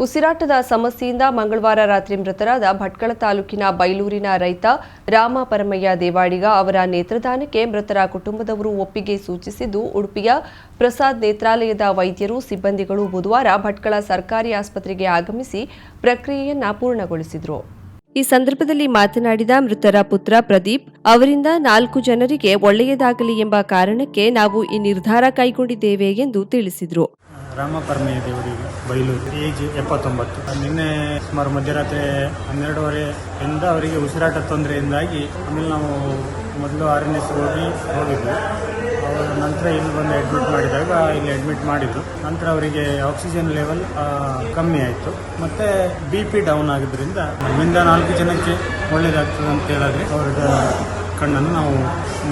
ಉಸಿರಾಟದ ಸಮಸ್ಯೆಯಿಂದ ಮಂಗಳವಾರ ರಾತ್ರಿ ಮೃತರಾದ ಭಟ್ಕಳ ತಾಲೂಕಿನ ಬೈಲೂರಿನ ರೈತ ರಾಮ ಪರಮಯ್ಯ ದೇವಾಡಿಗ ಅವರ ನೇತ್ರದಾನಕ್ಕೆ ಮೃತರ ಕುಟುಂಬದವರು ಒಪ್ಪಿಗೆ ಸೂಚಿಸಿದ್ದು, ಉಡುಪಿಯ ಪ್ರಸಾದ್ ನೇತ್ರಾಲಯದ ವೈದ್ಯರು, ಸಿಬ್ಬಂದಿಗಳು ಬುಧವಾರ ಭಟ್ಕಳ ಸರ್ಕಾರಿ ಆಸ್ಪತ್ರೆಗೆ ಆಗಮಿಸಿ ಪ್ರಕ್ರಿಯೆಯನ್ನ ಪೂರ್ಣಗೊಳಿಸಿದರು. ಈ ಸಂದರ್ಭದಲ್ಲಿ ಮಾತನಾಡಿದ ಮೃತರ ಪುತ್ರ ಪ್ರದೀಪ್, ಅವರಿಂದ ನಾಲ್ಕು ಜನರಿಗೆ ಒಳ್ಳೆಯದಾಗಲಿ ಎಂಬ ಕಾರಣಕ್ಕೆ ನಾವು ಈ ನಿರ್ಧಾರ ಕೈಗೊಂಡಿದ್ದೇವೆ ಎಂದು ತಿಳಿಸಿದರು. ರಾಮ ಪರಮೇಯ ದೇವರಿಗೆ ಬೈಲೂರು ಏಜ್ ಎಪ್ಪತ್ತೊಂಬತ್ತು. ನಿನ್ನೆ ಸುಮಾರು ಮಧ್ಯರಾತ್ರಿ ಹನ್ನೆರಡುವರೆಯಿಂದ ಅವರಿಗೆ ಉಸಿರಾಟ ತೊಂದರೆಯಿಂದಾಗಿ ಆಮೇಲೆ ನಾವು ಮೊದಲು ಆರ್ ಎನ್ ಎಸ್ ಹೋಗಿ ಹೋಗಿದ್ವಿ. ಅವರ ನಂತರ ಇಲ್ಲಿ ಬಂದು ಅಡ್ಮಿಟ್ ಮಾಡಿದಾಗ ಇಲ್ಲಿ ಅಡ್ಮಿಟ್ ಮಾಡಿದ್ರು. ನಂತರ ಅವರಿಗೆ ಆಕ್ಸಿಜನ್ ಲೆವೆಲ್ ಕಮ್ಮಿ ಆಯಿತು. ಮತ್ತು ಬಿ ಪಿ ಡೌನ್ ಆಗಿದ್ದರಿಂದ ನಮ್ಮಿಂದ ನಾಲ್ಕು ಜನಕ್ಕೆ ಒಳ್ಳೆಯದಾಗ್ತದೆ ಅಂತ ಹೇಳಿದ್ರೆ ಅವರ ಕಣ್ಣನ್ನು ನಾವು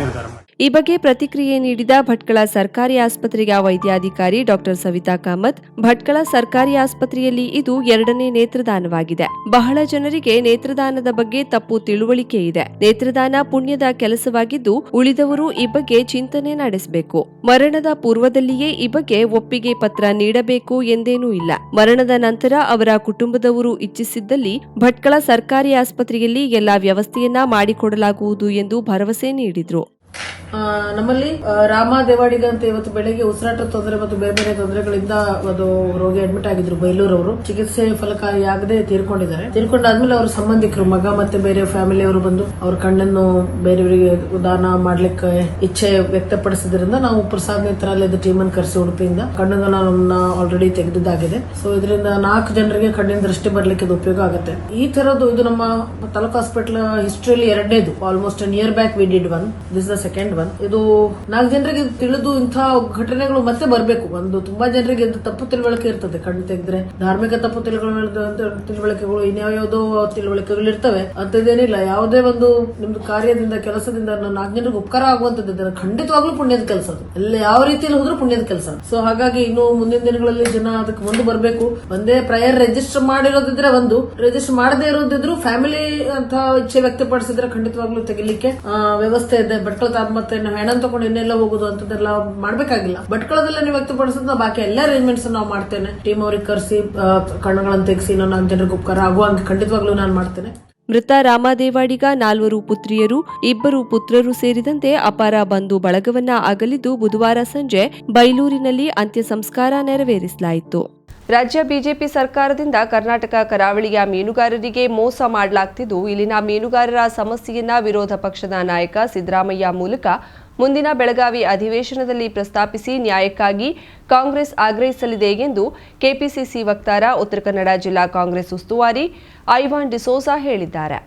ನಿರ್ಧಾರ ಈ ಬಗ್ಗೆ ಪ್ರತಿಕ್ರಿಯೆ ನೀಡಿದ ಭಟ್ಕಳ ಸರ್ಕಾರಿ ಆಸ್ಪತ್ರೆಯ ವೈದ್ಯಾಧಿಕಾರಿ ಡಾಕ್ಟರ್ ಸವಿತಾ ಕಾಮತ್, ಭಟ್ಕಳ ಸರ್ಕಾರಿ ಆಸ್ಪತ್ರೆಯಲ್ಲಿ ಇದು ಎರಡನೇ ನೇತ್ರದಾನವಾಗಿದೆ. ಬಹಳ ಜನರಿಗೆ ನೇತ್ರದಾನದ ಬಗ್ಗೆ ತಪ್ಪು ತಿಳುವಳಿಕೆ ಇದೆ. ನೇತ್ರದಾನ ಪುಣ್ಯದ ಕೆಲಸವಾಗಿದ್ದು, ಉಳಿದವರು ಈ ಬಗ್ಗೆ ಚಿಂತನೆ ನಡೆಸಬೇಕು. ಮರಣದ ಪೂರ್ವದಲ್ಲಿಯೇ ಈ ಬಗ್ಗೆ ಒಪ್ಪಿಗೆ ಪತ್ರ ನೀಡಬೇಕು ಎಂದೇನೂ ಇಲ್ಲ. ಮರಣದ ನಂತರ ಅವರ ಕುಟುಂಬದವರು ಇಚ್ಛಿಸಿದ್ದಲ್ಲಿ ಭಟ್ಕಳ ಸರ್ಕಾರಿ ಆಸ್ಪತ್ರೆಯಲ್ಲಿ ಎಲ್ಲಾ ವ್ಯವಸ್ಥೆಯನ್ನ ಮಾಡಿಕೊಡಲಾಗುವುದು ಎಂದು ಭರವಸೆ ನೀಡಿದರು. ನಮ್ಮಲ್ಲಿ ರಾಮ ದೇವಾಡಿಗ ಅಂತ ಇವತ್ತು ಬೆಳಗ್ಗೆ ಉಸಿರಾಟದ ತೊಂದರೆ ಮತ್ತು ಬೇರೆ ಬೇರೆ ತೊಂದರೆಗಳಿಂದ ಒಂದು ರೋಗಿ ಅಡ್ಮಿಟ್ ಆಗಿದ್ರು, ಬೈಲೂರವರು. ಚಿಕಿತ್ಸೆ ಫಲಕಾರಿಯಾಗದೆ ತೀರ್ಕೊಂಡಿದ್ದಾರೆ. ತೀರ್ಕೊಂಡಾದ್ಮೇಲೆ ಅವ್ರ ಸಂಬಂಧಿಕರು, ಮಗ ಮತ್ತೆ ಬೇರೆ ಫ್ಯಾಮಿಲಿ ಅವರು ಬಂದು ಅವ್ರ ಕಣ್ಣನ್ನು ಬೇರೆಯವರಿಗೆ ದಾನ ಮಾಡ್ಲಿಕ್ಕೆ ಇಚ್ಛೆ ವ್ಯಕ್ತಪಡಿಸಿದ್ರಿಂದ ನಾವು ಪ್ರಸಾದ್ ನೇತ್ರಾಲಯದ ಟೀಮ್ ಅನ್ನು ಕರೆಸಿ ಉಡುಪಿಯಿಂದ ಕಣ್ಣುಗಳನ್ನ ಆಲ್ರೆಡಿ ತೆಗೆದಿದ್ದಾಗಿದೆ. ಸೊ ಇದರಿಂದ ನಾಲ್ಕು ಜನರಿಗೆ ಕಣ್ಣಿನ ದೃಷ್ಟಿ ಬರ್ಲಿಕ್ಕೆ ಇದು ಉಪಯೋಗ ಆಗುತ್ತೆ. ಈ ತರದ್ದು ಇದು ನಮ್ಮ ತಾಲೂಕು ಹಾಸ್ಪಿಟಲ್ ಹಿಸ್ಟ್ರಿಯಲ್ಲಿ ಎರಡನೇದು. Almost near back we did one this the second ಇದು ನಾಲ್ಕು ಜನರಿಗೆ ತಿಳಿದು ಇಂತಹ ಘಟನೆಗಳು ಮತ್ತೆ ಬರಬೇಕು. ಒಂದು ತುಂಬಾ ಜನರಿಗೆ ತಪ್ಪು ತಿಳುವಳಿಕೆ ಇರ್ತದೆ. ಕಣ್ಣು ತೆಗೆದ್ರೆ ಧಾರ್ಮಿಕ ತಪ್ಪು ತಿಳುವಳಿಕೆ ತಿಳುವಳಿಕೆಗಳು ಇನ್ಯಾವುದೋ ತಿಳುವಳಿಕೆಗಳು ಇರ್ತವೆ. ಅಂತದೇನಿಲ್ಲ ಯಾವುದೇ ಒಂದು ನಿಮ್ದು ಕಾರ್ಯದಿಂದ, ಕೆಲಸದಿಂದ ನಾಲ್ಕು ಜನರಿಗೆ ಉಪಕಾರ ಆಗುವಂತದ್ದು ಖಂಡಿತವಾಗ್ಲೂ ಪುಣ್ಯದ ಕೆಲಸ ಎಲ್ಲ ಯಾವ ರೀತಿಯಲ್ಲಿ ಹೋದ್ರೂ ಪುಣ್ಯದ ಕೆಲಸ ಸೊ ಹಾಗಾಗಿ ಇನ್ನು ಮುಂದಿನ ದಿನಗಳಲ್ಲಿ ಜನ ಅದಕ್ಕೆ ಮುಂದೆ ಬರಬೇಕು. ಒಂದೇ ಪ್ರಯರ್ ರಿಜಿಸ್ಟರ್ ಮಾಡಿರೋದಿದ್ರೆ ಒಂದು. ರಿಜಿಸ್ಟರ್ ಮಾಡದೇ ಇರೋದಿದ್ರು ಫ್ಯಾಮಿಲಿ ಅಂತ ಇಚ್ಛೆ ವ್ಯಕ್ತಪಡಿಸಿದ್ರೆ ಖಂಡಿತವಾಗ್ಲೂ ತೆಗಿಲಿಕ್ಕೆ ವ್ಯವಸ್ಥೆ ಇದೆ. ಭಟ್ಕಳ ಮತ್ತೆ ನಾವು ಹೆಣ ತಗೊಂಡು ಇನ್ನೆಲ್ಲ ಹೋಗುದು ಅಂತದೆಲ್ಲ ಮಾಡ್ಬೇಕಾಗಿಲ್ಲ. ಭಟ್ಕಳದಲ್ಲೇ ನೀವು ವ್ಯಕ್ತಪಡಿಸಿದ ಬಾಕಿ ಎಲ್ಲ ಅರೇಂಜ್ಮೆಂಟ್ಸ್ ನಾವು ಮಾಡ್ತೇನೆ. ಟೀಮ್ ಅವ್ರಿಗೆ ಕರೆಸಿ ಕಣ್ಣುಗಳನ್ನು ತೆಗೆಸಿ ನಾನು ಜನರಿಗೆ ಉಪಕಾರ ಆಗುವಂಗೆ ಖಂಡಿತವಾಗ್ಲೂ ನಾನು ಮಾಡ್ತೇನೆ. ಮೃತ ರಾಮದೇವಾಡಿಗ ನಾಲ್ವರು ಪುತ್ರಿಯರು, ಇಬ್ಬರು ಪುತ್ರರು ಸೇರಿದಂತೆ ಅಪಾರ ಬಂಧು ಬಳಗವನ್ನ ಅಗಲಿದ್ದು ಬುಧವಾರ ಸಂಜೆ ಬೈಲೂರಿನಲ್ಲಿ ಅಂತ್ಯ ಸಂಸ್ಕಾರ ನೆರವೇರಿಸಲಾಯಿತು. ರಾಜ್ಯ ಬಿಜೆಪಿ ಸರ್ಕಾರದಿಂದ ಕರ್ನಾಟಕ ಕರಾವಳಿಯ ಮೀನುಗಾರರಿಗೆ ಮೋಸ ಮಾಡಲಾಗ್ತಿದ್ದು, ಇಲ್ಲಿನ ಮೀನುಗಾರರ ಸಮಸ್ಯೆಯನ್ನ ವಿರೋಧ ಪಕ್ಷದ ನಾಯಕ ಸಿದ್ದರಾಮಯ್ಯ ಮೂಲಕ ಮುಂದಿನ ಬೆಳಗಾವಿ ಅಧಿವೇಶನದಲ್ಲಿ ಪ್ರಸ್ತಾಪಿಸಿ ನ್ಯಾಯಕ್ಕಾಗಿ ಕಾಂಗ್ರೆಸ್ ಆಗ್ರಹಿಸಲಿದೆ ಎಂದು ಕೆಪಿಸಿಸಿ ವಕ್ತಾರ, ಉತ್ತರ ಕನ್ನಡ ಜಿಲ್ಲಾ ಕಾಂಗ್ರೆಸ್ ಉಸ್ತುವಾರಿ ಐವಾನ್ ಡಿಸೋಸಾ ಹೇಳಿದ್ದಾರೆ.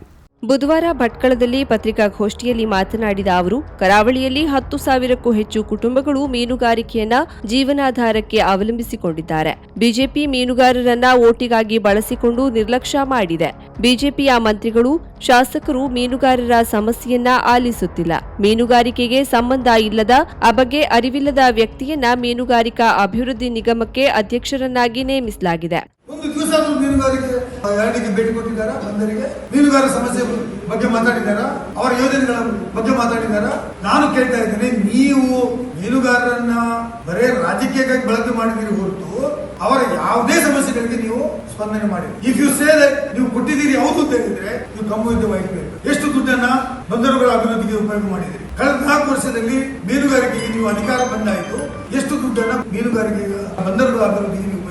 ಬುಧವಾರ ಭಟ್ಕಳದಲ್ಲಿ ಪತ್ರಿಕಾಗೋಷ್ಠಿಯಲ್ಲಿ ಮಾತನಾಡಿದ ಅವರು, ಕರಾವಳಿಯಲ್ಲಿ ಹತ್ತು ಸಾವಿರಕ್ಕೂ ಹೆಚ್ಚು ಕುಟುಂಬಗಳು ಮೀನುಗಾರಿಕೆಯನ್ನ ಜೀವನಾಧಾರಕ್ಕೆ ಅವಲಂಬಿಸಿಕೊಂಡಿದ್ದಾರೆ. ಬಿಜೆಪಿ ಮೀನುಗಾರರನ್ನ ಓಟಿಗಾಗಿ ಬಳಸಿಕೊಂಡು ನಿರ್ಲಕ್ಷ್ಯ ಮಾಡಿದೆ. ಬಿಜೆಪಿಯ ಮಂತ್ರಿಗಳು, ಶಾಸಕರು ಮೀನುಗಾರರ ಸಮಸ್ಯೆಯನ್ನ ಆಲಿಸುತ್ತಿಲ್ಲ. ಮೀನುಗಾರಿಕೆಗೆ ಸಂಬಂಧ ಇಲ್ಲದ ಆ ಬಗ್ಗೆ ಅರಿವಿಲ್ಲದ ವ್ಯಕ್ತಿಯನ್ನ ಮೀನುಗಾರಿಕಾ ಅಭಿವೃದ್ಧಿ ನಿಗಮಕ್ಕೆ ಅಧ್ಯಕ್ಷರನ್ನಾಗಿ ನೇಮಿಸಲಾಗಿದೆ. ಒಂದು ದಿವಸ ಮೀನುಗಾರಿಕೆ ಯಾರಿಗೆ ಭೇಟಿ ಕೊಟ್ಟಿದ್ದಾರಾ? ಬಂದರಿಗೆ ಮೀನುಗಾರ ಸಮಸ್ಯೆ ಬಗ್ಗೆ ಮಾತಾಡಿದಾರಾ ಅವರ ಯೋಜನೆಗಳ ಬಗ್ಗೆ ಮಾತಾಡಿದಾರಾ ನಾನು ಕೇಳ್ತಾ ಇದ್ದೇನೆ, ನೀವು ಮೀನುಗಾರರನ್ನ ಬರೇ ರಾಜಕೀಯಕ್ಕಾಗಿ ಬಳಕೆ ಮಾಡಿದಿರಿ ಹೊರತು ಅವರ ಯಾವುದೇ ಸಮಸ್ಯೆಗಳಿಗೆ ನೀವು ಸ್ಪಂದನೆ ಮಾಡಿ. ಇಫ್ ಯು ಸೇ ದಟ್ ನೀವು ಕೊಟ್ಟಿದ್ದೀರಿ, ಹೌದು ಹೇಳಿದ್ರೆ ನೀವು ಕಮ್ಮು ವಹಿಸಬೇಕು ಎಷ್ಟು ದುಡ್ಡನ್ನ ಬಂದರುಗಳ ಅಭಿವೃದ್ಧಿಗೆ ಉಪಯೋಗ ಮಾಡಿದಿರಿ ಕಳೆದ ನಾಲ್ಕು ವರ್ಷದಲ್ಲಿ ಮೀನುಗಾರಿಕೆಗೆ ನೀವು ಅಧಿಕಾರ ಬಂದಾಯಿತು. ಎಷ್ಟು ದುಡ್ಡನ್ನ ಮೀನುಗಾರಿಕೆಗೆ ಬಂದರುಗಳ ಅಭಿವೃದ್ಧಿಗೆ ನೀವು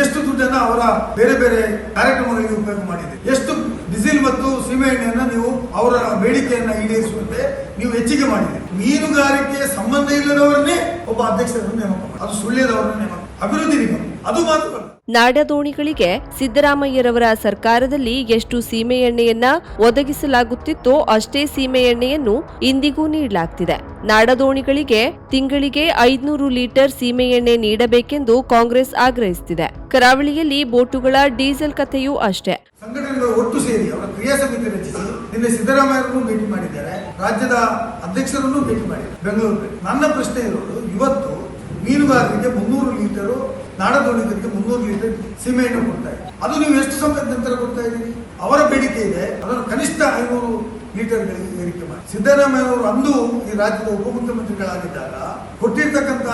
ಎಷ್ಟು ದುಡ್ಡನ್ನ ಅವರ ಬೇರೆ ಬೇರೆ ಕಾರ್ಯಕ್ರಮಗಳಿಗೆ ಉಪಯೋಗ ಮಾಡಿದೆ. ಎಷ್ಟು ಡೀಸೆಲ್ ಮತ್ತು ಸೀಮೆ ಎಣ್ಣೆಯನ್ನ ನೀವು ಅವರ ಬೇಡಿಕೆಯನ್ನ ಈಡೇರಿಸುವಂತೆ ನೀವು ಹೆಚ್ಚಿಗೆ ಮಾಡಿದೆ. ಮೀನುಗಾರಿಕೆ ಸಂಬಂಧ ಇಲ್ಲದವರನ್ನೇ ಒಬ್ಬ ಅಧ್ಯಕ್ಷರನ್ನು ನೇಮಕ ಅದು ಸುಳ್ಳ್ಯದವರನ್ನು ನೇಮಕ. ಅಭಿವೃದ್ಧಿ ನಿಗಮ. ಅದು ಮಾತ್ರ ನಾಡದೋಣಿಗಳಿಗೆ ಸಿದ್ದರಾಮಯ್ಯರವರ ಸರ್ಕಾರದಲ್ಲಿ ಎಷ್ಟು ಸೀಮೆ ಎಣ್ಣೆಯನ್ನ ಒದಗಿಸಲಾಗುತ್ತಿತ್ತೋ ಅಷ್ಟೇ ಸೀಮೆ ಎಣ್ಣೆಯನ್ನು ಇಂದಿಗೂ ನೀಡಲಾಗ್ತಿದೆ. ನಾಡದೋಣಿಗಳಿಗೆ ತಿಂಗಳಿಗೆ ಐದ್ನೂರು ಲೀಟರ್ ಸೀಮೆ ಎಣ್ಣೆ ನೀಡಬೇಕೆಂದು ಕಾಂಗ್ರೆಸ್ ಆಗ್ರಹಿಸುತ್ತಿದೆ ಕರಾವಳಿಯಲ್ಲಿ ಬೋಟುಗಳ ಡೀಸೆಲ್ ಕಥೆಯೂ ಅಷ್ಟೇ. ಒಟ್ಟು ಸೇರಿ ಅವರ ಕ್ರಿಯಾ ಸಮಿತಿ ರಚಿಸಿ ನಿನ್ನೆ ಸಿದ್ದರಾಮಯ್ಯರನ್ನು ಭೇಟಿ ಮಾಡಿದ್ದಾರೆ. ರಾಜ್ಯದ ಅಧ್ಯಕ್ಷರನ್ನು ಭೇಟಿ ಮಾಡಿದ್ದಾರೆ. ಬೆಂಗಳೂರು ನನ್ನ ಪ್ರಶ್ನೆ ಇರೋದು, ಇವತ್ತು ಮೀನುಗಾರರಿಗೆ ಮುನ್ನೂರು ಲೀಟರು ನಾಡದೋಣಿಗರಿಗೆ ಮುನ್ನೂರು ಲೀಟರ್ ಸೀಮೆಯನ್ನು ಕೊಡ್ತಾ ಇದೆ ಅದು ನೀವು ಎಷ್ಟು ಸಮಯದ ನಂತರ ಕೊಡ್ತಾ ಇದ್ದೀರಿ? ಅವರ ಬೇಡಿಕೆ ಇದೆ ಅದನ್ನು ಕನಿಷ್ಠ ಐನೂರು ಲೀಟರ್ ಏರಿಕೆ ಮಾಡಿ. ಸಿದ್ದರಾಮಯ್ಯ ಅವರು ಅಂದು ಈ ರಾಜ್ಯದ ಉಪಮುಖ್ಯಮಂತ್ರಿಗಳಾಗಿದ್ದಾಗ ಕೊಟ್ಟಿರ್ತಕ್ಕಂಥ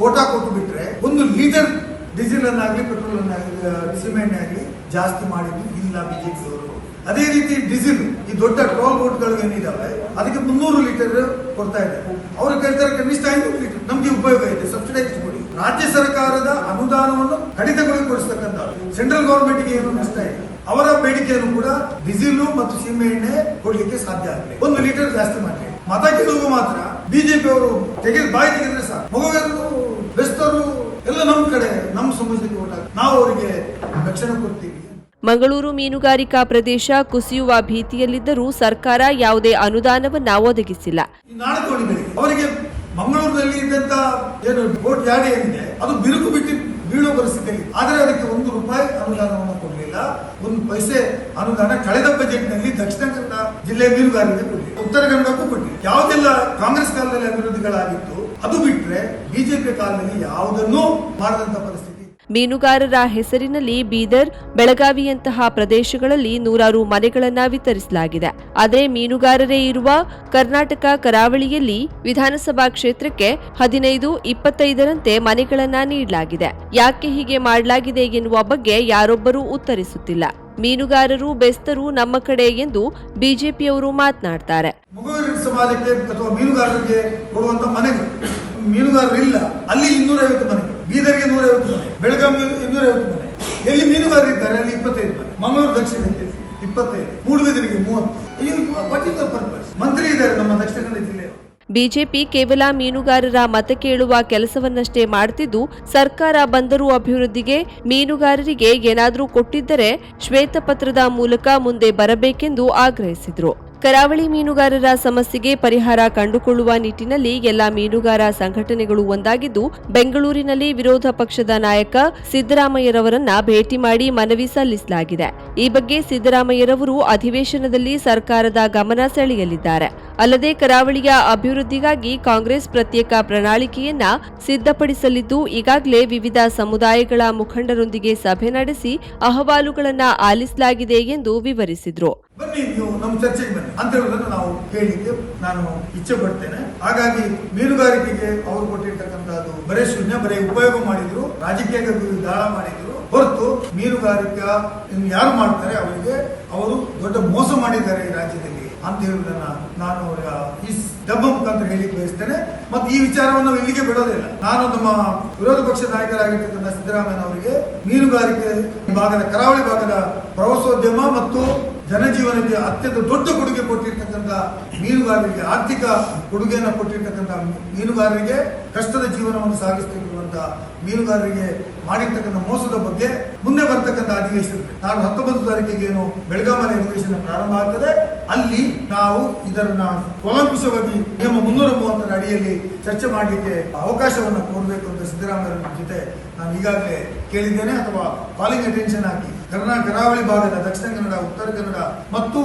ಕೋಟಾ ಕೊಟ್ಟು ಬಿಟ್ರೆ ಒಂದು ಲೀಟರ್ ಡೀಸೆಲ್ ಅನ್ನಾಗಲಿ, ಪೆಟ್ರೋಲ್ ಅನ್ನಾಗಲಿ ಸಿಮೆಂಟ್ ಆಗಲಿ ಜಾಸ್ತಿ ಮಾಡಿದ್ದು ಇಲ್ಲ ಬಿಜೆಪಿ ಅವರು ಅದೇ ರೀತಿ ಡೀಸೆಲ್, ಈ ದೊಡ್ಡ ಟೋಲ್ ಬೋಟ್ಗಳು ಏನಿದಾವೆ, ಅದಕ್ಕೆ ಮುನ್ನೂರು ಲೀಟರ್ ಕೊಡ್ತಾ ಇದ್ದಾರೆ. ಅವರು ಕೇಳ್ತಾರೆ ಕನಿಷ್ಠ ಐನೂರು ಲೀಟರ್. ನಮಗೆ ಉಪಯೋಗ ಇದೆ. ರಾಜ್ಯ ಸರ್ಕಾರದ ಅನುದಾನವನ್ನು ಕಡಿತಗೊಳಿಸಿಕೊಡಿಸ್ತಕ್ಕಂಥ ಸೆಂಟ್ರಲ್ ಗವರ್ಮೆಂಟ್ಗೆ ಏನು ನಷ್ಟ ಇದೆ ಅವರ ಬೇಡಿಕೆಯನ್ನು ಕೂಡ ಬಿಸಿಲು ಮತ್ತು ಸೀಮೆ ಎಣ್ಣೆ ಕೊಡ್ಲಿಕ್ಕೆ ಸಾಧ್ಯ ಆಗಲಿ ಒಂದು ಲೀಟರ್ ಜಾಸ್ತಿ ಮಾಡಿ ಮತ ಗೆಲುವು ಮಾತ್ರ ಬಿಜೆಪಿ ಅವರು ತೆಗೆದು ಬಾಯಿ ತೆಗೆದ್ರೆ ಸಾಕು. ಮಗುವೆಲ್ಲರೂ ಬೆಸ್ತರು ಎಲ್ಲ ನಮ್ಮ ಕಡೆ ನಮ್ಮ ಸಮಸ್ಯೆಗೆ ಒಟ್ಟಾಗ ನಾವು ಅವರಿಗೆ ರಕ್ಷಣೆ ಕೊಡ್ತೀವಿ. ಮಂಗಳೂರು ಮೀನುಗಾರಿಕಾ ಪ್ರದೇಶ ಕುಸಿಯುವ ಭೀತಿಯಲ್ಲಿದ್ದರೂ ಸರ್ಕಾರ ಯಾವುದೇ ಅನುದಾನವನ್ನ ಒದಗಿಸಿಲ್ಲ. ಅವರಿಗೆ ಮಂಗಳೂರಿನಲ್ಲಿ ಇದ್ದಂತ ಏನು ಬೋಟ್ ಯಾರ್ಡ್ ಏನಿದೆ, ಅದು ಬಿರುಕು ಬಿಟ್ಟು ಬೀಳೋ ಪರಿಸ್ಥಿತಿಯಲ್ಲಿ ಆದರೆ ಅದಕ್ಕೆ ಒಂದು ರೂಪಾಯಿ ಅನುದಾನವನ್ನು ಕೊಡಲಿಲ್ಲ. ಒಂದು ಪೈಸೆ ಅನುದಾನ ಕಳೆದ ಬಜೆಟ್ನಲ್ಲಿ ದಕ್ಷಿಣ ಕನ್ನಡ ಜಿಲ್ಲೆ ಮೀನುಗಾರರಿಗೆ ಕೊಡಲಿಲ್ಲ. ಉತ್ತರ ಕನ್ನಡಕ್ಕೂ ಕೊಡಲಿ ಯಾವುದೆಲ್ಲ ಕಾಂಗ್ರೆಸ್ ಕಾಲದಲ್ಲಿ ಅಭಿವೃದ್ಧಿಗಳಾಗಿತ್ತು, ಅದು ಬಿಟ್ಟರೆ ಬಿಜೆಪಿ ಕಾಲದಲ್ಲಿ ಯಾವುದನ್ನೂ ಮಾಡದಂತ ಪರಿಸ್ಥಿತಿ ಮೀನುಗಾರರ ಹೆಸರಿನಲ್ಲಿ ಬೀದರ್, ಬೆಳಗಾವಿಯಂತಹ ಪ್ರದೇಶಗಳಲ್ಲಿ ನೂರಾರು ಮನೆಗಳನ್ನು ವಿತರಿಸಲಾಗಿದೆ. ಆದರೆ ಮೀನುಗಾರರೇ ಇರುವ ಕರ್ನಾಟಕ ಕರಾವಳಿಯಲ್ಲಿ ವಿಧಾನಸಭಾ ಕ್ಷೇತ್ರಕ್ಕೆ ಹದಿನೈದು, ಇಪ್ಪತ್ತೈದರಂತೆ ಮನೆಗಳನ್ನು ನೀಡಲಾಗಿದೆ. ಯಾಕೆ ಹೀಗೆ ಮಾಡಲಾಗಿದೆ ಎನ್ನುವ ಬಗ್ಗೆ ಯಾರೊಬ್ಬರೂ ಉತ್ತರಿಸುತ್ತಿಲ್ಲ. ಮೀನುಗಾರರು ಬೆಸ್ತರು ನಮ್ಮ ಕಡೆ ಎಂದು ಬಿಜೆಪಿಯವರು ಮಾತನಾಡ್ತಾರೆ. ಮೀನುಗಾರರಿಗೆ ಕೊಡುವಂತ ಮನೆಗಳು. ಮೀನುಗಾರರು ಇಲ್ಲ ಅಲ್ಲಿ ಇನ್ನೂರೈವತ್ತು ಮನೆ ಬೀದರ್ಗೆ ನೂರೈವತ್ತು ಮನೆ ಬೆಳಗಾವಿ ಇನ್ನೂರೈವತ್ತು ಮನೆ. ಎಲ್ಲಿ ಮೀನುಗಾರರು ಇದ್ದಾರೆ, ಅಲ್ಲಿ ಇಪ್ಪತ್ತೈದು ಮನೆ. ಮಂಗಳೂರು ದಕ್ಷಿಣಕ್ಕೆ ಇಪ್ಪತ್ತೈದು ಮೂಡುಬಿದಿರಿಗೆ ಮೂವತ್ತು. ವಾಟ್ ಇಸ್ ದ ಪರ್ಪಸ್ ಮಂತ್ರಿ ಇದ್ದಾರೆ ನಮ್ಮ ದಕ್ಷಿಣ ಕನ್ನಡ ಜಿಲ್ಲೆಯ. ಬಿಜೆಪಿ ಕೇವಲ ಮೀನುಗಾರರ ಮತ ಕೇಳುವ ಕೆಲಸವನ್ನಷ್ಟೇ ಮಾಡ್ತಿದ್ದು, ಸರ್ಕಾರ ಬಂದರು ಅಭಿವೃದ್ಧಿಗೆ ಮೀನುಗಾರರಿಗೆ ಏನಾದರೂ ಕೊಟ್ಟಿದ್ದರೆ ಶ್ವೇತಪತ್ರದ ಮೂಲಕ ಮುಂದೆ ಬರಬೇಕೆಂದು ಆಗ್ರಹಿಸಿದ್ರು. ಕರಾವಳಿ ಮೀನುಗಾರರ ಸಮಸ್ಯೆಗೆ ಪರಿಹಾರ ಕಂಡುಕೊಳ್ಳುವ ನಿಟ್ಟಿನಲ್ಲಿ ಎಲ್ಲ ಮೀನುಗಾರ ಸಂಘಟನೆಗಳು ಒಂದಾಗಿದ್ದು, ಬೆಂಗಳೂರಿನಲ್ಲಿ ವಿರೋಧ ಪಕ್ಷದ ನಾಯಕ ಸಿದ್ದರಾಮಯ್ಯರವರನ್ನ ಭೇಟಿ ಮಾಡಿ ಮನವಿ ಸಲ್ಲಿಸಲಾಗಿದೆ. ಈ ಬಗ್ಗೆ ಸಿದ್ದರಾಮಯ್ಯರವರು ಅಧಿವೇಶನದಲ್ಲಿ ಸರ್ಕಾರದ ಗಮನ ಸೆಳೆಯಲಿದ್ದಾರೆ. ಅಲ್ಲದೆ ಕರಾವಳಿಯ ಅಭಿವೃದ್ಧಿಗಾಗಿ ಕಾಂಗ್ರೆಸ್ ಪ್ರತ್ಯೇಕ ಪ್ರಣಾಳಿಕೆಯನ್ನ ಸಿದ್ಧಪಡಿಸಲಿದ್ದು, ಈಗಾಗಲೇ ವಿವಿಧ ಸಮುದಾಯಗಳ ಮುಖಂಡರೊಂದಿಗೆ ಸಭೆ ನಡೆಸಿ ಅಹವಾಲುಗಳನ್ನು ಆಲಿಸಲಾಗಿದೆ ಎಂದು ವಿವರಿಸಿದ್ರು. ಬನ್ನಿ, ನೀವು ನಮ್ಮ ಚರ್ಚೆಗೆ ಬನ್ನಿ. ಅಂತ ಹೇಳುವುದನ್ನು ನಾವು ಕೇಳಲಿಕ್ಕೆ ನಾನು ಇಚ್ಛೆ ಪಡ್ತೇನೆ. ಹಾಗಾಗಿ ಮೀನುಗಾರಿಕೆಗೆ ಅವರು ಕೊಟ್ಟಿರ್ತಕ್ಕಂಥದ್ದು ಬರೇ ಶೂನ್ಯ, ಬರೇ ಉಪಯೋಗ ಮಾಡಿದ್ರು, ರಾಜಕೀಯ ದಾಳ ಮಾಡಿದ್ರು. ಹೊರತು ಮೀನುಗಾರಿಕಾ ಯಾರು ಮಾಡ್ತಾರೆ ಅವರಿಗೆ, ಅವರು ದೊಡ್ಡ ಮೋಸ ಮಾಡಿದ್ದಾರೆ ಈ ರಾಜ್ಯದಲ್ಲಿ ಅಂತ ಹೇಳುವುದನ್ನ ನಾನು ಅವರ ಈ ಡಬ್ಬ ಮುಖಾಂತರ ಹೇಳಿಕ್ಕೆ ಬಯಸ್ತೇನೆ. ಮತ್ತು ಈ ವಿಚಾರವನ್ನು ಇಲ್ಲಿಗೆ ಬಿಡೋದಿಲ್ಲ ನಾನು ನಮ್ಮ ವಿರೋಧ ಪಕ್ಷ ನಾಯಕರಾಗಿರ್ತಕ್ಕಂಥ ಸಿದ್ದರಾಮಯ್ಯ ಅವರಿಗೆ ಮೀನುಗಾರಿಕೆ ಭಾಗದ ಕರಾವಳಿ ಭಾಗದ ಪ್ರವಾಸೋದ್ಯಮ ಮತ್ತು ಜನಜೀವನಕ್ಕೆ ಅತ್ಯಂತ ದೊಡ್ಡ ಕೊಡುಗೆ ಕೊಟ್ಟಿರ್ತಕ್ಕಂಥ ಮೀನುಗಾರರಿಗೆ, ಆರ್ಥಿಕ ಕೊಡುಗೆಯನ್ನು ಕೊಟ್ಟಿರ್ತಕ್ಕಂಥ ಮೀನುಗಾರರಿಗೆ ಕಷ್ಟದ ಜೀವನವನ್ನು ಸಾಗಿಸುತ್ತಿರುವಂತ ಮೀನುಗಾರರಿಗೆ ಮಾಡಿರ್ತಕ್ಕಂಥ ಮೋಸದ ಬಗ್ಗೆ ಮುಂದೆ ಬರ್ತಕ್ಕಂಥ ಅಧಿವೇಶನ. ನಾನು ಹತ್ತೊಂಬತ್ತು ತಾರೀಕಿಗೆ ಏನು ಬೆಳಗಾವಿ ಅಧಿವೇಶನ ಪ್ರಾರಂಭ ಆಗ್ತದೆ. ಅಲ್ಲಿ ನಾವು ಇದನ್ನ ಕೂಲಂಕುಷವಾಗಿ ನಿಯಮ ಮುನ್ನೂರ ಮೂವತ್ತರ ಅಡಿಯಲ್ಲಿ ಚರ್ಚೆ ಮಾಡಲಿಕ್ಕೆ ಅವಕಾಶವನ್ನು ಕೊಡಬೇಕು ಅಂತ ಸಿದ್ದರಾಮಯ್ಯ ಜೊತೆ ನಾನು ಈಗಾಗಲೇ ಕೇಳಿದ್ದೇನೆ. ಅಥವಾ ಕಾಲಿಂಗ್ ಅಟೆನ್ಷನ್ ಹಾಕಿ ಕರ್ನಾ ಕರಾವಳಿ ಭಾಗದ ದಕ್ಷಿಣ ಕನ್ನಡ, ಉತ್ತರ ಕನ್ನಡ ಮತ್ತು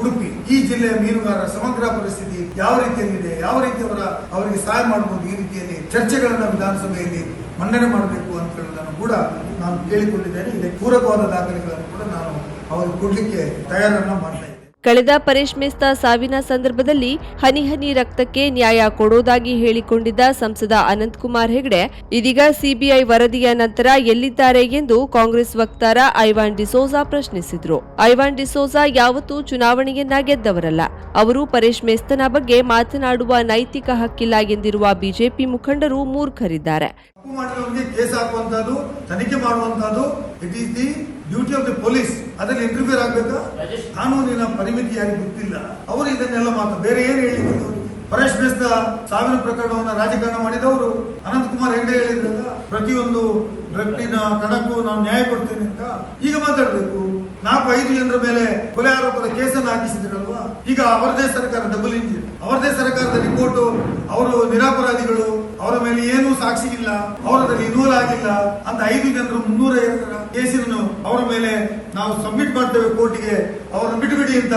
ಉಡುಪಿ. ಈ ಜಿಲ್ಲೆಯ ಮೀನುಗಾರರ ಸಮಗ್ರ ಪರಿಸ್ಥಿತಿ ಯಾವ ರೀತಿಯಲ್ಲಿದೆ, ಯಾವ ರೀತಿ ಅವರ, ಅವರಿಗೆ ಸಹಾಯ ಮಾಡಬಹುದು ಈ ರೀತಿಯಲ್ಲಿ ಚರ್ಚೆಗಳನ್ನು ವಿಧಾನಸಭೆಯಲ್ಲಿ ಮಂಡನೆ ಮಾಡಬೇಕು ಅಂತ ಹೇಳುವುದನ್ನು ಕೂಡ ನಾನು ಕೇಳಿಕೊಂಡಿದ್ದೇನೆ. ಇದಕ್ಕೆ ಪೂರಕವಾದ ದಾಖಲೆಗಳನ್ನು ಕೂಡ ನಾನು ಅವರಿಗೆ ಕೊಡಲಿಕ್ಕೆ ತಯಾರನ್ನ ಮಾಡ್ತಾ ಕಳೆದ ಪರೇಶ್ ಮೇಸ್ತಾ ಸಾವಿನ ಸಂದರ್ಭದಲ್ಲಿ ಹನಿ ಹನಿ ರಕ್ತಕ್ಕೆ ನ್ಯಾಯ ಕೊಡೋದಾಗಿ ಹೇಳಿಕೊಂಡಿದ್ದ ಸಂಸದ ಅನಂತಕುಮಾರ್ ಹೆಗಡೆ, ಇದೀಗ ಸಿಬಿಐ ವರದಿಯ ನಂತರ ಎಲ್ಲಿದ್ದಾರೆ ಎಂದು ಕಾಂಗ್ರೆಸ್ ವಕ್ತಾರ ಐವಾನ್ ಡಿಸೋಜಾ ಪ್ರಶ್ನಿಸಿದ್ರು. ಐವಾನ್ ಡಿಸೋಜಾ ಯಾವತ್ತೂ ಚುನಾವಣೆಯನ್ನ ಗೆದ್ದವರಲ್ಲ. ಅವರು ಪರೇಶ್ ಮೇಸ್ತನ ಬಗ್ಗೆ ಮಾತನಾಡುವ ನೈತಿಕ ಹಕ್ಕಿಲ್ಲ ಎಂದಿರುವ ಬಿಜೆಪಿ ಮುಖಂಡರು ಮೂರ್ಖರಿದ್ದಾರೆ. ಡ್ಯೂಟಿ ಆಫ್ ದಿ ಪೊಲೀಸ್ ಅದರಲ್ಲಿ ಇಂಟರ್ಫಿಯರ್ ಆಗ್ಬೇಕಾ? ಕಾನೂನಿನ ಪರಿಮಿತಿ ಯಾರಿಗೆ ಗೊತ್ತಿಲ್ಲ. ಅವರು ಇದನ್ನೆಲ್ಲ ಮಾತು ಬೇರೆ ಏನು ಹೇಳಿದ್ರು? ಪರೇಶ್ ಬೇಸ್ದ ಸಾವಿನ ಪ್ರಕರಣವನ್ನ ರಾಜಕಾರಣ ಮಾಡಿದವರು. ಅನಂತಕುಮಾರ್ ಹೆಗಡೆ ಹೇಳಿದ್ರಲ್ಲ ಪ್ರತಿಯೊಂದು ವ್ಯಕ್ತಿನ ಕಣಕ್ಕೂ ನಾವು ನ್ಯಾಯ ಕೊಡ್ತೇನೆ ಅಂತ. ಈಗ ಮಾತಾಡಬೇಕು. ನಾಲ್ಕು ಐದು ಜನರ ಮೇಲೆ ಕೊಲೆ ಆರೋಪದ ಕೇಸನ್ನು ಹಾಕಿಸಿದ್ರಲ್ವಾ? ಈಗ ಅವರದೇ ಸರ್ಕಾರ ಡಬಲ್ ಇಂಜಿನ್ ಅವರದೇ ಸರ್ಕಾರದ ರಿಪೋರ್ಟ್ ಅವರು ನಿರಾಪರಾಧಿಗಳು. ಅವರ ಮೇಲೆ ಏನು ಸಾಕ್ಷಿ ಇಲ್ಲ ಅವರದಲ್ಲಿ ಇನ್ವಾಲ್ವ್ ಆಗಿಲ್ಲ ಅಂತ ಐದು ಜನರು ಮುನ್ನೂರ ಕೇಸನ್ನು ಕೇಸಿನ ಅವರ ಮೇಲೆ ನಾವು ಸಬ್ಮಿಟ್ ಮಾಡ್ತೇವೆ ಕೋರ್ಟಿಗೆ. ಅವರನ್ನು ಬಿಟ್ಟುಬಿಡಿ ಅಂತ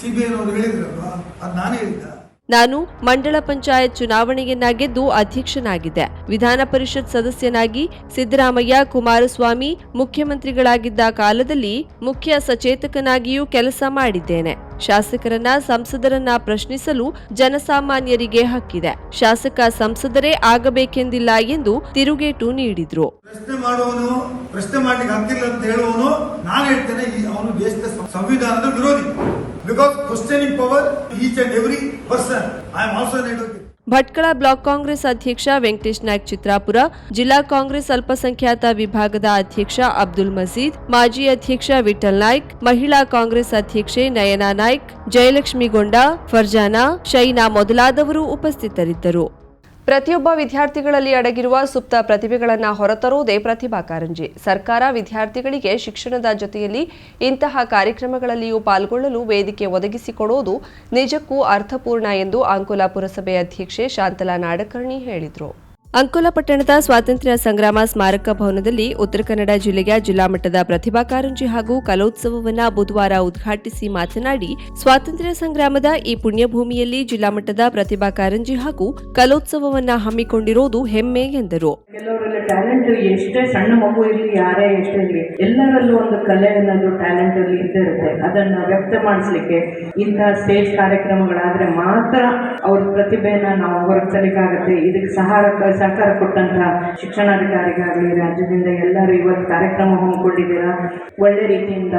ಸಿಬಿಐನವರು ಹೇಳಿದ್ರಲ್ವಾ? ಅದು ನಾನು ಹೇಳಿದ್ದ. ನಾನು ಮಂಡಳ ಪಂಚಾಯತ್ ಚುನಾವಣೆಯನ್ನ ಗೆದ್ದು ಅಧ್ಯಕ್ಷನಾಗಿದ್ದೆ. ವಿಧಾನ ಪರಿಷತ್ ಸದಸ್ಯನಾಗಿ ಸಿದ್ದರಾಮಯ್ಯ, ಕುಮಾರಸ್ವಾಮಿ ಮುಖ್ಯಮಂತ್ರಿಗಳಾಗಿದ್ದ ಕಾಲದಲ್ಲಿ ಮುಖ್ಯ ಸಚೇತಕನಾಗಿಯೂ ಕೆಲಸ ಮಾಡಿದ್ದೇನೆ. ಶಾಸಕರನ್ನ, ಸಂಸದರನ್ನ ಪ್ರಶ್ನಿಸಲು ಜನಸಾಮಾನ್ಯರಿಗೆ ಹಕ್ಕಿದೆ. ಶಾಸಕ ಸಂಸದರೇ ಆಗಬೇಕೆಂದಿಲ್ಲ ಎಂದು ತಿರುಗೇಟು ನೀಡಿದ್ರು. ಪ್ರಶ್ನೆ ಮಾಡುವವನು, ಪ್ರಶ್ನೆ ಮಾಡಲಿಕ್ಕೆ ಹಕ್ಕಿಲ್ಲ ಅಂತ ಹೇಳುವವನು, ನಾನು ಹೇಳ್ತೇನೆ ಅವನು ದೇಶದ ಸಂವಿಧಾನದ ವಿರೋಧಿ. Because questioning power each and every person I am also an advocate. Bhatkal block Congress ಅಧ್ಯಕ್ಷ ವೆಂಕಟೇಶ್ ನಾಯ್ಕ್ ಚಿತ್ರಾಪುರ, ಜಿಲ್ಲಾ ಕಾಂಗ್ರೆಸ್ ಅಲ್ಪಸಂಖ್ಯಾತ ವಿಭಾಗದ ಅಧ್ಯಕ್ಷ ಅಬ್ದುಲ್ ಮಜೀದ್, ಮಾಜಿ ಅಧ್ಯಕ್ಷ ವಿಠಲ್ ನಾಯ್ಕ್, ಮಹಿಳಾ ಕಾಂಗ್ರೆಸ್ ಅಧ್ಯಕ್ಷೆ ನಯನಾ ನಾಯ್ಕ್, ಜಯಲಕ್ಷ್ಮಿಗೊಂಡ, ಫರ್ಜಾನಾ, ಶೈನಾ ಮೊದಲಾದವರು ಉಪಸ್ಥಿತರಿದ್ದರು ಪ್ರತಿಯೊಬ್ಬ ವಿದ್ಯಾರ್ಥಿಗಳಲ್ಲಿ ಅಡಗಿರುವ ಸುಪ್ತ ಪ್ರತಿಭೆಗಳನ್ನು ಹೊರತರುವುದೇ ಪ್ರತಿಭಾ ಕಾರಂಜಿ. ಸರ್ಕಾರ ವಿದ್ಯಾರ್ಥಿಗಳಿಗೆ ಶಿಕ್ಷಣದ ಜೊತೆಯಲ್ಲಿ ಇಂತಹ ಕಾರ್ಯಕ್ರಮಗಳಲ್ಲಿಯೂ ಪಾಲ್ಗೊಳ್ಳಲು ವೇದಿಕೆ ಒದಗಿಸಿಕೊಡುವುದು ನಿಜಕ್ಕೂ ಅರ್ಥಪೂರ್ಣ ಎಂದು ಅಂಕೋಲಾ ಪುರಸಭೆ ಅಧ್ಯಕ್ಷೆ ಶಾಂತಲಾ ನಾಡಕರ್ಣಿ ಹೇಳಿದರು. ಅಂಕೋಲಾ ಪಟ್ಟಣದ ಸ್ವಾತಂತ್ರ್ಯ ಸಂಗ್ರಾಮ ಸ್ಮಾರಕ ಭವನದಲ್ಲಿ ಉತ್ತರ ಕನ್ನಡ ಜಿಲ್ಲೆಯ ಜಿಲ್ಲಾ ಮಟ್ಟದ ಪ್ರತಿಭಾ ಕಾರಂಜಿ ಹಾಗೂ ಕಲೋತ್ಸವವನ್ನು ಬುಧವಾರ ಉದ್ಘಾಟಿಸಿ ಮಾತನಾಡಿ, ಸ್ವಾತಂತ್ರ್ಯ ಸಂಗ್ರಾಮದ ಈ ಪುಣ್ಯಭೂಮಿಯಲ್ಲಿ ಜಿಲ್ಲಾ ಮಟ್ಟದ ಪ್ರತಿಭಾ ಕಾರಂಜಿ ಹಾಗೂ ಕಲೋತ್ಸವವನ್ನು ಹಮ್ಮಿಕೊಂಡಿರುವುದು ಹೆಮ್ಮೆ ಎಂದರು. ಟ್ಯಾಲೆಂಟ್ ಎಷ್ಟೇ ಸಣ್ಣ ಮಗು ಇರಲಿ, ಯಾರೇ ಎಷ್ಟೇ ಇರಲಿ, ಎಲ್ಲರಲ್ಲೂ ಒಂದು ಕಲೆ ಅನ್ನೋದು ಟ್ಯಾಲೆಂಟ್ ಅಲ್ಲಿ ಇದ್ದೇ ಇರುತ್ತೆ ಅದನ್ನ ವ್ಯಕ್ತ ಮಾಡಿಸ್ಲಿಕ್ಕೆ ಇಂತಹ ಸ್ಟೇಜ್ ಕಾರ್ಯಕ್ರಮಗಳಾದ್ರೆ ಮಾತ್ರ ಅವ್ರ ಪ್ರತಿಭೆನ ನಾವು ಹೊರಗೆ ಇದಕ್ಕೆ ಸಹಾರ ಸಹಕಾರ ಕೊಟ್ಟಂತ ಶಿಕ್ಷಣಾಧಿಕಾರಿಗಾಗಲಿ, ರಾಜ್ಯದಿಂದ ಎಲ್ಲರೂ ಇವತ್ತು ಕಾರ್ಯಕ್ರಮ ಹಮ್ಮಿಕೊಂಡಿದ್ದೀರಾ? ಒಳ್ಳೆ ರೀತಿಯಿಂದ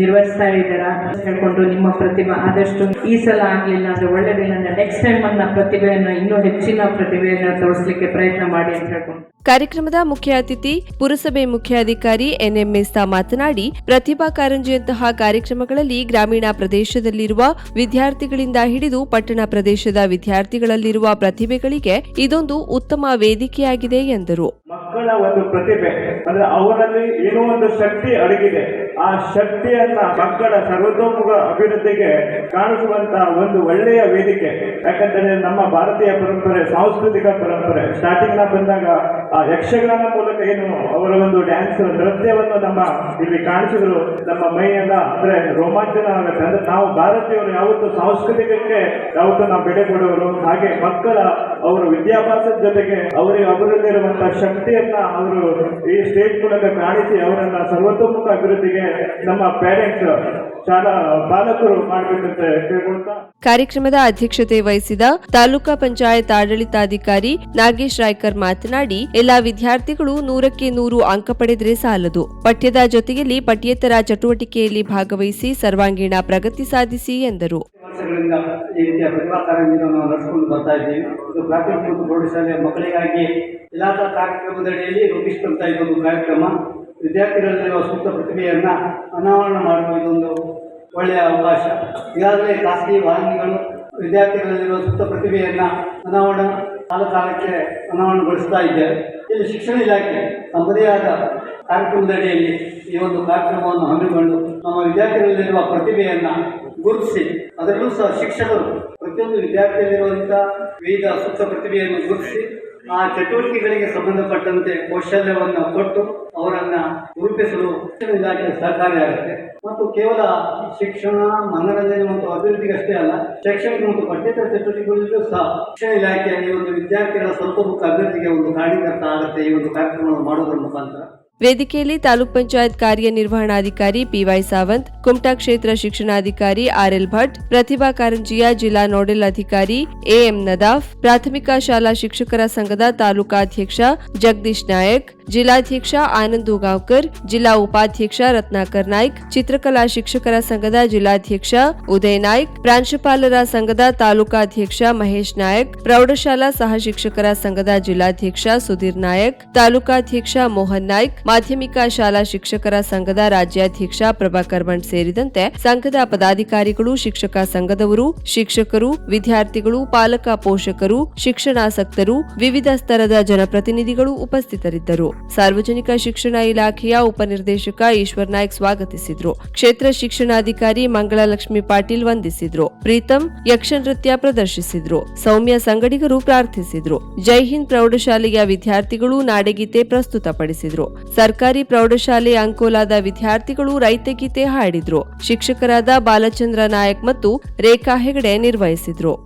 ನಿರ್ವಹಿಸ್ತಾ ಇದ್ದೀರಾ? ಹೇಳ್ಕೊಂಡು ನಿಮ್ಮ ಪ್ರತಿಭೆ ಆದಷ್ಟು ಈ ಸಲ ಆಗಲಿಲ್ಲ ಅಂದ್ರೆ ಒಳ್ಳೇದಿಲ್ಲ ಅಂದ್ರೆ ನೆಕ್ಸ್ಟ್ ಟೈಮ್ ನನ್ನ ಪ್ರತಿಭೆಯನ್ನು ಇನ್ನೂ ಹೆಚ್ಚಿನ ಪ್ರತಿಭೆಯನ್ನು ತೋರಿಸಲಿಕ್ಕೆ ಪ್ರಯತ್ನ ಮಾಡಿ ಅಂತ ಹೇಳ್ಕೊಂಡು. ಕಾರ್ಯಕ್ರಮದ ಮುಖ್ಯ ಅತಿಥಿ, ಪುರಸಭೆ ಮುಖ್ಯಾಧಿಕಾರಿ ಎನ್ಎಂ ಮೇಸ್ತಾ ಮಾತನಾಡಿ, ಪ್ರತಿಭಾ ಕಾರಂಜಿಯಂತಹ ಕಾರ್ಯಕ್ರಮಗಳಲ್ಲಿ ಗ್ರಾಮೀಣ ಪ್ರದೇಶದಲ್ಲಿರುವ ವಿದ್ಯಾರ್ಥಿಗಳಿಂದ ಹಿಡಿದು ಪಟ್ಟಣ ಪ್ರದೇಶದ ವಿದ್ಯಾರ್ಥಿಗಳಲ್ಲಿರುವ ಪ್ರತಿಭೆಗಳಿಗೆ ಇದೊಂದು ಉತ್ತಮ ವೇದಿಕೆಯಾಗಿದೆ ಎಂದರು. ಮಕ್ಕಳ ಒಂದು ಪ್ರತಿಭೆ, ಅಂದ್ರೆ ಅವರಲ್ಲಿ ಏನೋ ಒಂದು ಶಕ್ತಿ ಅಡಗಿದೆ. ಆ ಶಕ್ತಿಯನ್ನ ಮಕ್ಕಳ ಸರ್ವತೋಮುಖ ಅಭಿವೃದ್ಧಿಗೆ ಕಾಣಿಸುವಂತ ಒಂದು ಒಳ್ಳೆಯ ವೇದಿಕೆ. ಯಾಕಂದ್ರೆ ನಮ್ಮ ಭಾರತೀಯ ಪರಂಪರೆ, ಸಾಂಸ್ಕೃತಿಕ ಪರಂಪರೆ ಸ್ಟಾರ್ಟಿಂಗ್ನ ಬಂದಾಗ ಆ ಯಕ್ಷಗಾನ ಮೂಲಕ ಏನು ಅವರ ಒಂದು ಡ್ಯಾನ್ಸ್ ನೃತ್ಯವನ್ನು ನಮ್ಮ ಇಲ್ಲಿ ಕಾಣಿಸಿದ್ರು. ನಮ್ಮ ಮೈಯೆಲ್ಲ ಅಂದ್ರೆ ರೋಮಾಂಚನ ಆಗುತ್ತೆ. ಅಂದ್ರೆ ನಾವು ಭಾರತೀಯರು ಯಾವತ್ತು ಸಾಂಸ್ಕೃತಿಕಕ್ಕೆ ಯಾವತ್ತು ನಾವು ಕೊಡುವರು ಹಾಗೆ ಮಕ್ಕಳ ಅವರ ವಿದ್ಯಾಭ್ಯಾಸದ ಜೊತೆಗೆ ಅವರಿಗೆ ಅವರಲ್ಲಿರುವಂತಹ ಶಕ್ತಿಯನ್ನ ಅವರು ಈ ಸ್ಟೇಜ್ ಮೂಲಕ ಕಾಣಿಸಿ ಅವರನ್ನ ಸರ್ವತೋಮುಖ ಅಭಿವೃದ್ಧಿಗೆ ನಮ್ಮ ಪೇರೆಂಟ್ಸ್ ಶಾಲಾ ಬಾಲಕರು ಮಾಡಬೇಕಂತ ಕೇಳ್ಕೊಳ್ತಾ. ಕಾರ್ಯಕ್ರಮದ ಅಧ್ಯಕ್ಷತೆ ವಹಿಸಿದ ತಾಲೂಕಾ ಪಂಚಾಯತ್ ಆಡಳಿತಾಧಿಕಾರಿ ನಾಗೇಶ್ ರಾಯ್ಕರ್ ಮಾತನಾಡಿ ಎಲ್ಲಾ ವಿದ್ಯಾರ್ಥಿಗಳು ನೂರಕ್ಕೆ ನೂರು ಅಂಕ ಪಡೆದರೆ ಸಾಲದು. ಪಠ್ಯದ ಜೊತೆಯಲ್ಲಿ ಪಠ್ಯೇತರ ಚಟುವಟಿಕೆಯಲ್ಲಿ ಭಾಗವಹಿಸಿ ಸರ್ವಾಂಗೀಣ ಪ್ರಗತಿ ಸಾಧಿಸಿ ಎಂದರು. ವರ್ಷಗಳಿಂದ ಈ ರೀತಿಯ ಪ್ರತಿಭಾ ಕಾರಂಜಿಯನ್ನು ನಾವು ನಡೆಸಿಕೊಂಡು ಬರ್ತಾ ಇದ್ದೀವಿ. ಇದು ಪ್ರಾಥಮಿಕ ಮತ್ತು ಪ್ರೌಢಶಾಲೆಯ ಮಕ್ಕಳಿಗಾಗಿ ಇಲಾಖಾ ಕಾರ್ಯಕ್ರಮದಡಿಯಲ್ಲಿ ರೂಪಿಸಿದಂಥ ಇದೊಂದು ಕಾರ್ಯಕ್ರಮ ವಿದ್ಯಾರ್ಥಿಗಳಲ್ಲಿರುವ ಸೂಕ್ತ ಪ್ರತಿಭೆಯನ್ನು ಅನಾವರಣ ಮಾಡುವ ಇದೊಂದು ಒಳ್ಳೆಯ ಅವಕಾಶ. ಈಗಾಗಲೇ ಖಾಸಗಿ ವಾಹಿನಿಗಳು ವಿದ್ಯಾರ್ಥಿಗಳಲ್ಲಿರುವ ಸೂಕ್ತ ಪ್ರತಿಭೆಯನ್ನು ಅನಾವರಣ, ಕಾಲಕಾಲಕ್ಕೆ ಅನಾವರಣಗೊಳಿಸ್ತಾ ಇದ್ದೇವೆ ಇಲ್ಲಿ ಶಿಕ್ಷಣ ಇಲಾಖೆ ತಮ್ಮದೇ ಆದ ಕಾರ್ಯಕ್ರಮದಡಿಯಲ್ಲಿ ಈ ಒಂದು ಕಾರ್ಯಕ್ರಮವನ್ನು ಹಮ್ಮಿಕೊಂಡು ನಮ್ಮ ವಿದ್ಯಾರ್ಥಿಗಳಲ್ಲಿರುವ ಪ್ರತಿಭೆಯನ್ನು ಗುರುತಿಸಿ, ಅದರಲ್ಲೂ ಸಹ ಶಿಕ್ಷಕರು ಪ್ರತಿಯೊಂದು ವಿದ್ಯಾರ್ಥಿಯಲ್ಲಿರುವಂಥ ವಿವಿಧ ಸೂಕ್ತ ಪ್ರತಿಭೆಯನ್ನು ಗುರುತಿಸಿ ಆ ಚಟುವಟಿಕೆಗಳಿಗೆ ಸಂಬಂಧಪಟ್ಟಂತೆ ಕೌಶಲ್ಯವನ್ನು ಕೊಟ್ಟು ಅವರನ್ನು ರೂಪಿಸಲು ಶಿಕ್ಷಣ ಇಲಾಖೆ ಸಹಕಾರಿಯಾಗುತ್ತೆ ಮತ್ತು ಕೇವಲ ಶಿಕ್ಷಣ, ಮನರಂಜನೆ ಮತ್ತು ಅಭಿವೃದ್ಧಿಗಷ್ಟೇ ಅಲ್ಲ, ಶೈಕ್ಷಣಿಕ ಮತ್ತು ಪಠ್ಯೇತರ ಚಟುವಟಿಕೆಗಳಲ್ಲೂ ಸಹ ಶಿಕ್ಷಣ ಇಲಾಖೆ ಈ ಒಂದು ವಿದ್ಯಾರ್ಥಿಗಳ ಸ್ವಲ್ಪ ಮುಖ ಅಭಿವೃದ್ಧಿಗೆ ಒಂದು ಕಾರಣೀಕರ್ತ ಆಗುತ್ತೆ ಈ ಒಂದು ಕಾರ್ಯಕ್ರಮವನ್ನು ಮಾಡೋದ್ರ ಮುಖಾಂತರ. ವೇದಿಕೆಯಲ್ಲಿ ತಾಲೂಕ್ ಪಂಚಾಯತ್ ಕಾರ್ಯನಿರ್ವಹಣಾಧಿಕಾರಿ ಪಿವೈ ಸಾವಂತ್, ಕುಮಟಾ ಕ್ಷೇತ್ರ ಶಿಕ್ಷಣಾಧಿಕಾರಿ ಆರ್ಎಲ್ ಭಟ್, ಪ್ರತಿಭಾ ಕಾರಂಜಿಯ ಜಿಲ್ಲಾ ನೋಡೆಲ್ ಅಧಿಕಾರಿ ಎಎಂ ನದಾಫ್, ಪ್ರಾಥಮಿಕ ಶಾಲಾ ಶಿಕ್ಷಕರ ಸಂಘದ ತಾಲೂಕಾಧ್ಯಕ್ಷ ಜಗದೀಶ್ ನಾಯಕ್ ಜಿಲ್ಲಾಧ್ಯಕ್ಷ ಆನಂದ್ ಉಗಾವ್ಕರ್, ಜಿಲ್ಲಾ ಉಪಾಧ್ಯಕ್ಷ ರತ್ನಾಕರ್ ನಾಯ್ಕ್, ಚಿತ್ರಕಲಾ ಶಿಕ್ಷಕರ ಸಂಘದ ಜಿಲ್ಲಾಧ್ಯಕ್ಷ ಉದಯ್ ನಾಯ್ಕ್, ಪ್ರಾಂಶುಪಾಲರ ಸಂಘದ ತಾಲೂಕಾಧ್ಯಕ್ಷ ಮಹೇಶ್ ನಾಯಕ್, ಪ್ರೌಢಶಾಲಾ ಸಹ ಶಿಕ್ಷಕರ ಸಂಘದ ಜಿಲ್ಲಾಧ್ಯಕ್ಷ ಸುಧೀರ್ ನಾಯಕ್, ತಾಲೂಕಾಧ್ಯಕ್ಷ ಮೋಹನ್ ನಾಯ್ಕ್, ಮಾಧ್ಯಮಿಕ ಶಾಲಾ ಶಿಕ್ಷಕರ ಸಂಘದ ರಾಜ್ಯಾಧ್ಯಕ್ಷ ಪ್ರಭಾಕರ್ ಬಂಡ್ ಸೇರಿದಂತೆ ಸಂಘದ ಪದಾಧಿಕಾರಿಗಳು, ಶಿಕ್ಷಕ ಸಂಘದವರು, ಶಿಕ್ಷಕರು, ವಿದ್ಯಾರ್ಥಿಗಳು, ಪಾಲಕ ಪೋಷಕರು, ಶಿಕ್ಷಣಾಸಕ್ತರು, ವಿವಿಧ ಸ್ತರದ ಜನಪ್ರತಿನಿಧಿಗಳು ಉಪಸ್ಥಿತರಿದ್ದರು. ಸಾರ್ವಜನಿಕ ಶಿಕ್ಷಣ ಇಲಾಖೆಯ ಉಪನಿರ್ದೇಶಕ ಈಶ್ವರ್ ನಾಯ್ಕ್ ಸ್ವಾಗತಿಸಿದ್ರು. ಕ್ಷೇತ್ರ ಶಿಕ್ಷಣಾಧಿಕಾರಿ ಮಂಗಳಲಕ್ಷ್ಮಿ ಪಾಟೀಲ್ ವಂದಿಸಿದ್ರು. ಪ್ರೀತಂ ಯಕ್ಷ ನೃತ್ಯ ಪ್ರದರ್ಶಿಸಿದ್ರು. ಸೌಮ್ಯ ಸಂಗಡಿಗರು ಪ್ರಾರ್ಥಿಸಿದ್ರು. ಜೈ ಹಿಂದ್ ಪ್ರೌಢಶಾಲೆಯ ವಿದ್ಯಾರ್ಥಿಗಳು ನಾಡಗೀತೆ ಪ್ರಸ್ತುತಪಡಿಸಿದ್ರು. ಸರ್ಕಾರಿ ಪ್ರೌಢಶಾಲೆ ಅಂಕೋಲಾದ ವಿದ್ಯಾರ್ಥಿಗಳು ರೈತಗೀತೆ ಹಾಡಿದ್ರು. ಶಿಕ್ಷಕರಾದ ಬಾಲಚಂದ್ರ ನಾಯಕ್ ಮತ್ತು ರೇಖಾ ಹೆಗಡೆ ನಿರ್ವಹಿಸಿದ್ರು.